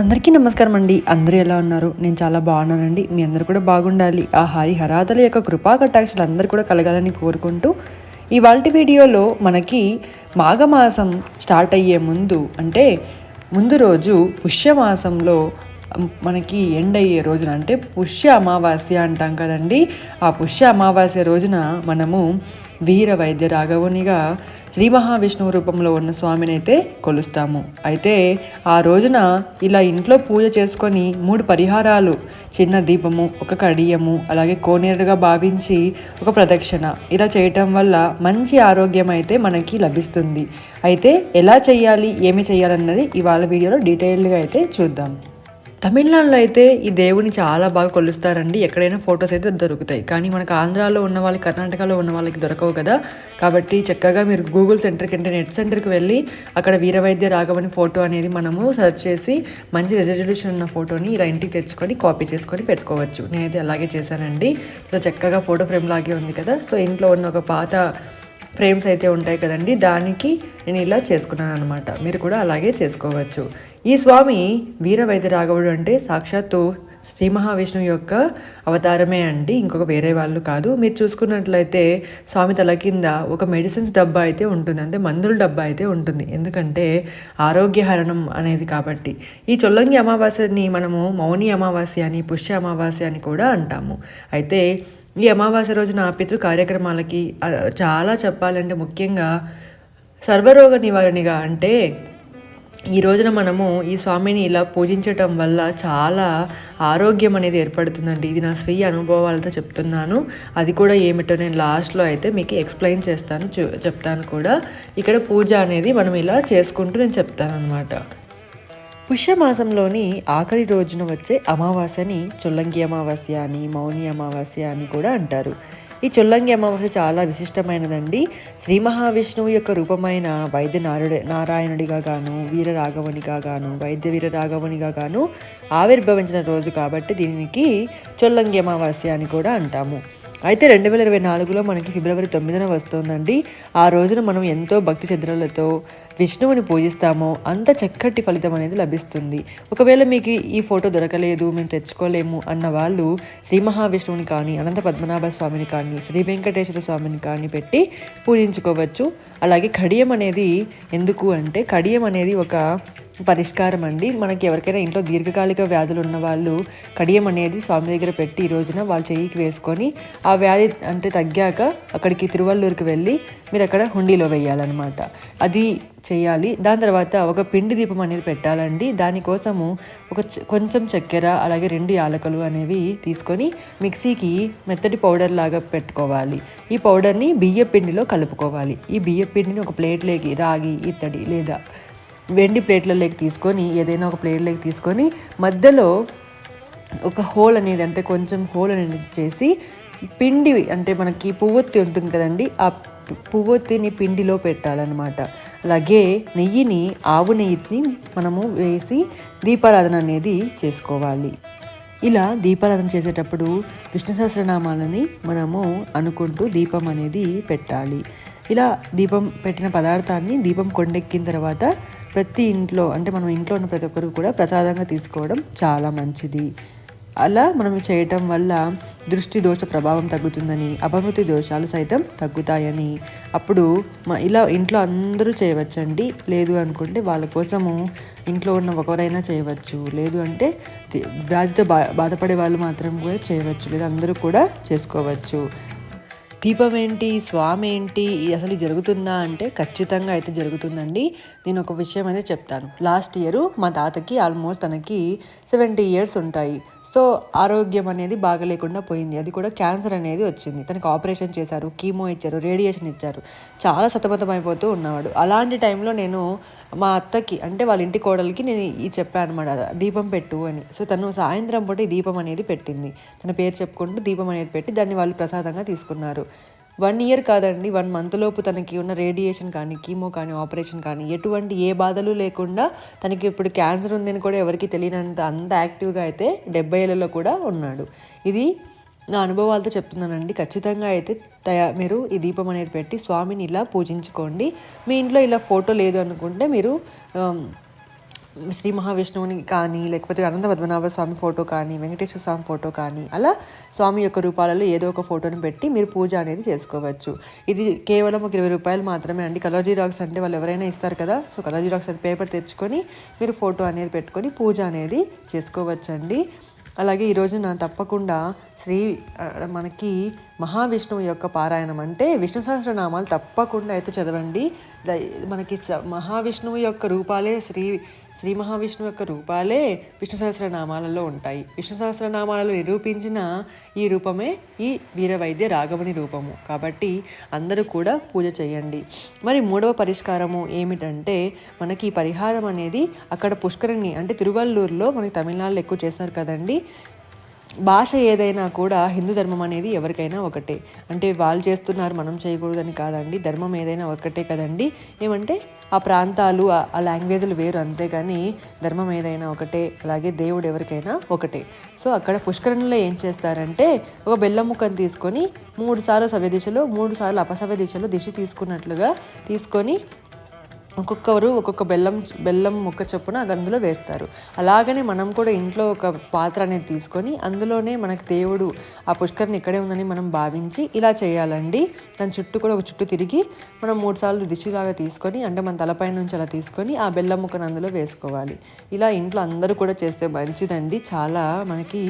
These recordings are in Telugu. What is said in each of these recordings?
అందరికీ నమస్కారం అండి. అందరూ ఎలా ఉన్నారు? నేను చాలా బాగున్నానండి. మీ అందరూ కూడా బాగుండాలి. ఆ హరి హరాతల యొక్క కృపా కటాక్షలు అందరూ కూడా కలగాలని కోరుకుంటూ ఇవాళ వీడియోలో మనకి మాఘమాసం స్టార్ట్ అయ్యే ముందు అంటే ముందు రోజు పుష్యమాసంలో మనకి ఎండ్ అయ్యే రోజున అంటే పుష్య అమావాస్య అంటాం కదండి. ఆ పుష్య అమావాస్య రోజున మనము వీర వైద్య రాఘవునిగా శ్రీ మహావిష్ణువు రూపంలో ఉన్న స్వామిని అయితే కొలుస్తాము. అయితే ఆ రోజున ఇలా ఇంట్లో పూజ చేసుకొని మూడు పరిహారాలు చిన్న దీపము ఒక కడియము అలాగే కోనేరుగా భావించి ఒక ప్రదక్షిణ. ఇలా చేయటం వల్ల మంచి ఆరోగ్యం అయితే మనకి లభిస్తుంది. అయితే ఎలా చేయాలి ఏమి చేయాలన్నది ఇవాళ వీడియోలో డీటెయిల్డ్గా అయితే చూద్దాం. తమిళనాడులో అయితే ఈ దేవుని చాలా బాగా కొలుస్తారండి. ఎక్కడైనా ఫొటోస్ అయితే దొరుకుతాయి. కానీ మనకు ఆంధ్రాలో ఉన్న వాళ్ళకి కర్ణాటకలో ఉన్న వాళ్ళకి దొరకవు కదా. కాబట్టి చక్కగా మీరు గూగుల్ సెంటర్కి అంటే నెట్ సెంటర్కి వెళ్ళి అక్కడ వీరవైద్య రాఘవని ఫోటో అనేది మనము సెర్చ్ చేసి మంచి రెజల్యూషన్ ఉన్న ఫోటోని ఇలా ఇంటికి తెచ్చుకొని కాపీ చేసుకొని పెట్టుకోవచ్చు. నేనైతే అలాగే చేశానండి. సో చక్కగా ఫోటో ఫ్రేమ్ లాగే ఉంది కదా. సో ఇంట్లో ఉన్న ఒక పాత ఫ్రేమ్స్ అయితే ఉంటాయి కదండి దానికి నేను ఇలా చేసుకున్నాను అనమాట మీరు కూడా అలాగే చేసుకోవచ్చు. ఈ స్వామి వీరవైద్య రాఘవుడు అంటే సాక్షాత్తు శ్రీ మహావిష్ణువు యొక్క అవతారమే అండి ఇంకొక వేరే వాళ్ళు కాదు. మీరు చూసుకున్నట్లయితే స్వామి తల కింద ఒక మెడిసిన్స్ డబ్బా అయితే ఉంటుంది. అంటే మందుల డబ్బా అయితే ఉంటుంది. ఎందుకంటే ఆరోగ్యహరణం అనేది కాబట్టి. ఈ చొల్లంగి అమావాస్యని మనము మౌని అమావాస్య అని పుష్య అమావాస్య అని కూడా అంటాము. అయితే ఈ అమావాస్య రోజున పితృ కార్యక్రమాలకి చాలా చెప్పాలంటే ముఖ్యంగా సర్వరోగ నివారణగా అంటే ఈ రోజున మనము ఈ స్వామిని ఇలా పూజించటం వల్ల చాలా ఆరోగ్యం అనేది ఏర్పడుతుందండి. ఇది నా స్వీయ అనుభవాలతో చెప్తున్నాను. అది కూడా ఏమిటో నేను లాస్ట్లో అయితే మీకు ఎక్స్ప్లెయిన్ చేస్తాను చెప్తాను కూడా. ఇక్కడ పూజ అనేది మనం ఇలా చేసుకుంటూ నేను చెప్తాను అనమాట పుష్యమాసంలోని ఆఖరి రోజున వచ్చే అమావాస్యని చొల్లంగి అమావాస్య అని మౌని అమావాస్య అని కూడా అంటారు. ఈ చొల్లంగి అమావాస్య చాలా విశిష్టమైనదండి. శ్రీ మహావిష్ణువు యొక్క రూపమైన వైద్య నారుడు నారాయణుడిగా గాను వీరరాఘవునిగా గాను వైద్య వీరరాఘవునిగా గాను ఆవిర్భవించిన రోజు కాబట్టి దీనికి చొల్లంగి అమావాస్య అని కూడా అంటాము. అయితే రెండు వేల ఇరవై నాలుగులో మనకి ఫిబ్రవరి తొమ్మిదిన వస్తుందండి. ఆ రోజున మనం ఎంతో భక్తి శ్రద్ధలతో విష్ణువుని పూజిస్తామో అంత చక్కటి ఫలితం అనేది లభిస్తుంది. ఒకవేళ మీకు ఈ ఫోటో దొరకలేదు మేము తెచ్చుకోలేము అన్న వాళ్ళు శ్రీ మహావిష్ణువుని కానీ అనంత పద్మనాభ స్వామిని కానీ శ్రీ వెంకటేశ్వర స్వామిని కానీ పెట్టి పూజించుకోవచ్చు. అలాగే కడియం అనేది ఎందుకు అంటే కడియం అనేది ఒక పరిష్కారం అండి మనకి ఎవరికైనా ఇంట్లో దీర్ఘకాలిక వ్యాధులు ఉన్న వాళ్ళు కడియం అనేది స్వామి దగ్గర పెట్టి ఈ రోజున వాళ్ళ చెయ్యికి వేసుకొని ఆ వ్యాధి అంటే తగ్గాక అక్కడికి తిరువల్లూరుకి వెళ్ళి మీరు అక్కడ హుండీలో వేయాలన్నమాట. అది చేయాలి. దాని తర్వాత ఒక పిండి దీపం అనేది పెట్టాలండి. దానికోసము ఒక కొంచెం చక్కెర అలాగే రెండు యాలకలు అనేవి తీసుకొని మిక్సీకి మెత్తటి పౌడర్ లాగా పెట్టుకోవాలి. ఈ పౌడర్ని బియ్య పిండిలో కలుపుకోవాలి. ఈ బియ్య పిండిని ఒక ప్లేట్లోకి రాగి ఇత్తడి లేదా వెండి ప్లేట్లలోకి తీసుకొని ఏదైనా ఒక ప్లేట్లోకి తీసుకొని మధ్యలో ఒక హోల్ అనేది అంటే కొంచెం హోల్ అనేది చేసి పిండి అంటే మనకి పువ్వొత్తి ఉంటుంది కదండి ఆ పువ్వొత్తిని పిండిలో పెట్టాలన్నమాట. అలాగే నెయ్యిని ఆవు నెయ్యిని మనము వేసి దీపారాధన అనేది చేసుకోవాలి. ఇలా దీపారాధన చేసేటప్పుడు విష్ణు సహస్రనామాలని మనము అనుకుంటూ దీపం అనేది పెట్టాలి. ఇలా దీపం పెట్టిన పదార్థాన్ని దీపం కొండెక్కిన తర్వాత ప్రతి ఇంట్లో అంటే మనం ఇంట్లో ఉన్న ప్రతి ఒక్కరు కూడా ప్రసాదంగా తీసుకోవడం చాలా మంచిది. అలా మనం చేయటం వల్ల దృష్టి దోష ప్రభావం తగ్గుతుందని అపమృతి దోషాలు సైతం తగ్గుతాయని. అప్పుడు ఇలా ఇంట్లో అందరూ చేయవచ్చండి. లేదు అనుకుంటే వాళ్ళ కోసము ఇంట్లో ఉన్న ఒకరైనా చేయవచ్చు. లేదు అంటే వ్యాధితో బా బాధపడే వాళ్ళు మాత్రం కూడా చేయవచ్చు. లేదా అందరూ కూడా చేసుకోవచ్చు. దీపం ఏంటి స్వామి ఏంటి అసలు జరుగుతుందా అంటే ఖచ్చితంగా అయితే జరుగుతుందండి. నేను ఒక విషయం అయితే చెప్తాను. లాస్ట్ ఇయర్ మా తాతకి ఆల్మోస్ట్ తనకి సెవెంటీ ఇయర్స్ ఉంటాయి. సో ఆరోగ్యం అనేది బాగలేకుండా పోయింది. అది కూడా క్యాన్సర్ అనేది వచ్చింది. తనకి ఆపరేషన్ చేశారు కీమో ఇచ్చారు రేడియేషన్ ఇచ్చారు. చాలా సతమతం అయిపోతూ ఉన్నవాడు. అలాంటి టైంలో నేను మా అత్తకి అంటే వాళ్ళ ఇంటి కోడలికి నేను ఈ చెప్పాను అనమాట దీపం పెట్టు అని. సో తను సాయంత్రం పూట ఈ దీపం అనేది పెట్టింది. తన పేరు చెప్పుకుంటూ దీపం అనేది పెట్టి దాన్ని వాళ్ళు ప్రసాదంగా తీసుకున్నారు. వన్ ఇయర్ కాదండి వన్ మంత్ లోపు తనకి ఉన్న రేడియేషన్ కానీ కీమో కానీ ఆపరేషన్ కానీ ఎటువంటి ఏ బాధలు లేకుండా తనకి ఇప్పుడు క్యాన్సర్ ఉందని కూడా ఎవరికి తెలియనంత అంత యాక్టివ్గా అయితే డెబ్బై ఏళ్ళలో కూడా ఉన్నాడు. ఇది నా అనుభవాలతో చెప్తున్నానండి. ఖచ్చితంగా అయితే తయా మీరు ఈ దీపం అనేది పెట్టి స్వామిని ఇలా పూజించుకోండి. మీ ఇంట్లో ఇలా ఫోటో లేదు అనుకుంటే మీరు శ్రీ మహావిష్ణువుని కానీ లేకపోతే అనంత పద్మనాభ స్వామి ఫోటో కానీ వెంకటేశ్వర స్వామి ఫోటో కానీ అలా స్వామి యొక్క రూపాలలో ఏదో ఒక ఫోటోని పెట్టి మీరు పూజ అనేది చేసుకోవచ్చు. ఇది కేవలం ఒక ఇరవై రూపాయలు మాత్రమే అండి. కలర్ జీరాక్స్ అంటే వాళ్ళు ఎవరైనా ఇస్తారు కదా సో కలర్ జీరాక్స్ అంటే పేపర్ తెచ్చుకొని మీరు ఫోటో అనేది పెట్టుకొని పూజ అనేది చేసుకోవచ్చండి. అలాగే ఈరోజు నా తప్పకుండా శ్రీ మనకి మహావిష్ణువు యొక్క పారాయణం అంటే విష్ణు సహస్రనామాలు తప్పకుండా అయితే చదవండి. ద- మనకి స- మహావిష్ణువు యొక్క రూపాలే శ్రీ శ్రీ మహావిష్ణువు యొక్క రూపాలే విష్ణు సహస్రనామాలలో ఉంటాయి. విష్ణు సహస్రనామాలలో నిరూపించిన ఈ రూపమే ఈ వీరవైద్య రాఘవుని రూపము. కాబట్టి అందరూ కూడా పూజ చేయండి. మరి మూడవ పరిష్కారము ఏమిటంటే మనకి ఈ పరిహారం అనేది అక్కడ పుష్కరిణి అంటే తిరువల్లూరులో మనకి తమిళనాడులో ఎక్కువ చేస్తారు కదండి. భాష ఏదైనా కూడా హిందూ ధర్మం అనేది ఎవరికైనా ఒకటే. అంటే వాళ్ళు చేస్తున్నారు మనం చేయకూడదని కాదండి ధర్మం ఏదైనా ఒకటే కదండి. ఏమంటే ఆ ప్రాంతాలు ఆ- లాంగ్వేజ్లు వేరు అంతేగాని ధర్మం ఏదైనా ఒకటే అలాగే దేవుడు ఎవరికైనా ఒకటే. సో అక్కడ పుష్కరణలో ఏం చేస్తారంటే ఒక బెల్లం ముక్కను తీసుకొని మూడు సార్లు సవ్య దిశలో మూడు సార్లు అపసవ్య దిశలో దిశ తీసుకున్నట్లుగా తీసుకొని ఒక్కొక్కరు ఒక్కొక్క బెల్లం బెల్లం ముక్క చొప్పున అందులో వేస్తారు. అలాగనే మనం కూడా ఇంట్లో ఒక పాత్ర అనేది తీసుకొని అందులోనే మనకి దేవుడు ఆ పుష్కరిని ఇక్కడే ఉందని మనం భావించి ఇలా చేయాలండి. దాని చుట్టూ కూడా ఒక చుట్టూ తిరిగి మనం మూడు సార్లు దిశలాగా తీసుకొని అంటే మన తలపై నుంచి అలా తీసుకొని ఆ బెల్లం ముక్కను అందులో వేసుకోవాలి. ఇలా ఇంట్లో అందరూ కూడా చేస్తే మంచిదండి. చాలా మనకి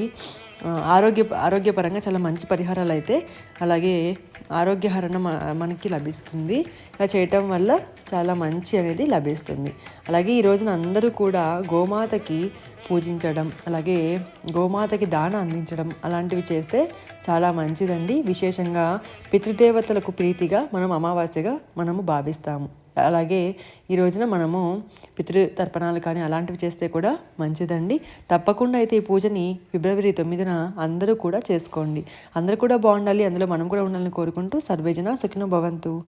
ఆరోగ్య ఆరోగ్యపరంగా చాలా మంచి పరిహారాలు అయితే అలాగే ఆరోగ్యహరణ మనకి లభిస్తుంది. ఇలా చేయటం వల్ల చాలా మంచి అనేది లభిస్తుంది. అలాగే ఈ రోజున అందరూ కూడా గోమాతకి పూజించడం అలాగే గోమాతకి దాన అందించడం అలాంటివి చేస్తే చాలా మంచిదండి. విశేషంగా పితృదేవతలకు ప్రీతిగా మనం అమావాస్యగా మనము భావిస్తాము. అలాగే ఈ రోజున మనము పితృతర్పణాలు కానీ అలాంటివి చేస్తే కూడా మంచిదండి. తప్పకుండా అయితే ఈ పూజని ఫిబ్రవరి తొమ్మిదిన అందరూ కూడా చేసుకోండి. అందరూ కూడా బాగుండాలి. అందులో మనం కూడా ఉండాలని కోరుకుంటూ సర్వేజన సుఖినో భవంతు.